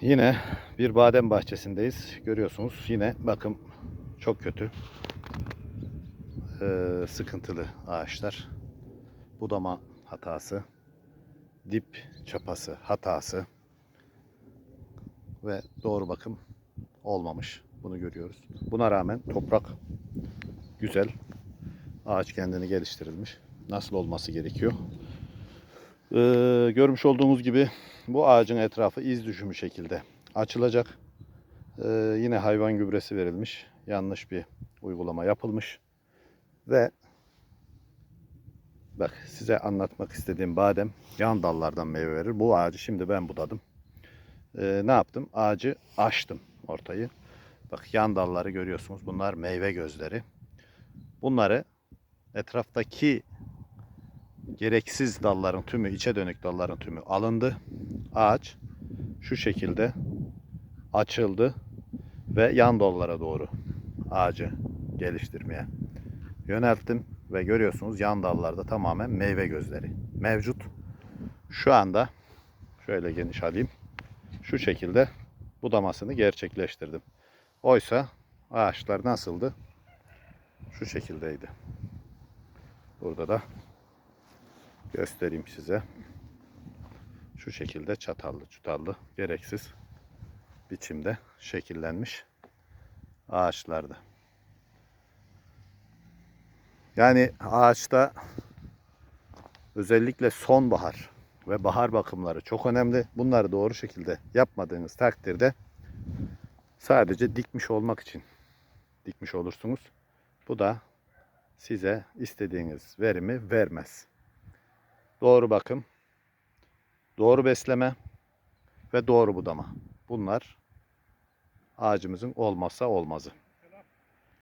Yine bir badem bahçesindeyiz. Görüyorsunuz yine bakım çok kötü. Ee, sıkıntılı ağaçlar. Budama hatası. Dip çapası hatası. Ve doğru bakım olmamış. Bunu görüyoruz. Buna rağmen toprak güzel. Ağaç kendini geliştirilmiş. Nasıl olması gerekiyor? Ee, görmüş olduğunuz gibi bu ağacın etrafı iz düşümü şekilde açılacak. Ee, yine hayvan gübresi verilmiş. Yanlış bir uygulama yapılmış. Ve bak size anlatmak istediğim badem yan dallardan meyve verir. Bu ağacı şimdi ben budadım. Ee, ne yaptım? Ağacı açtım ortayı. Bak yan dalları görüyorsunuz. Bunlar meyve gözleri. Bunları etraftaki gereksiz dalların tümü, içe dönük dalların tümü alındı. Ağaç şu şekilde açıldı ve yan dallara doğru ağacı geliştirmeye yönelttim ve görüyorsunuz yan dallarda tamamen meyve gözleri mevcut. Şu anda şöyle geniş alayım. Şu şekilde budamasını gerçekleştirdim. Oysa ağaçlar nasıldı? Şu şekildeydi. Burada da göstereyim size. Şu şekilde çatallı çutallı gereksiz biçimde şekillenmiş ağaçlardı. Yani ağaçta özellikle sonbahar ve bahar bakımları çok önemli. Bunları doğru şekilde yapmadığınız takdirde sadece dikmiş olmak için dikmiş olursunuz. Bu da size istediğiniz verimi vermez. Doğru bakım, doğru besleme ve doğru budama. Bunlar ağacımızın olmazsa olmazı.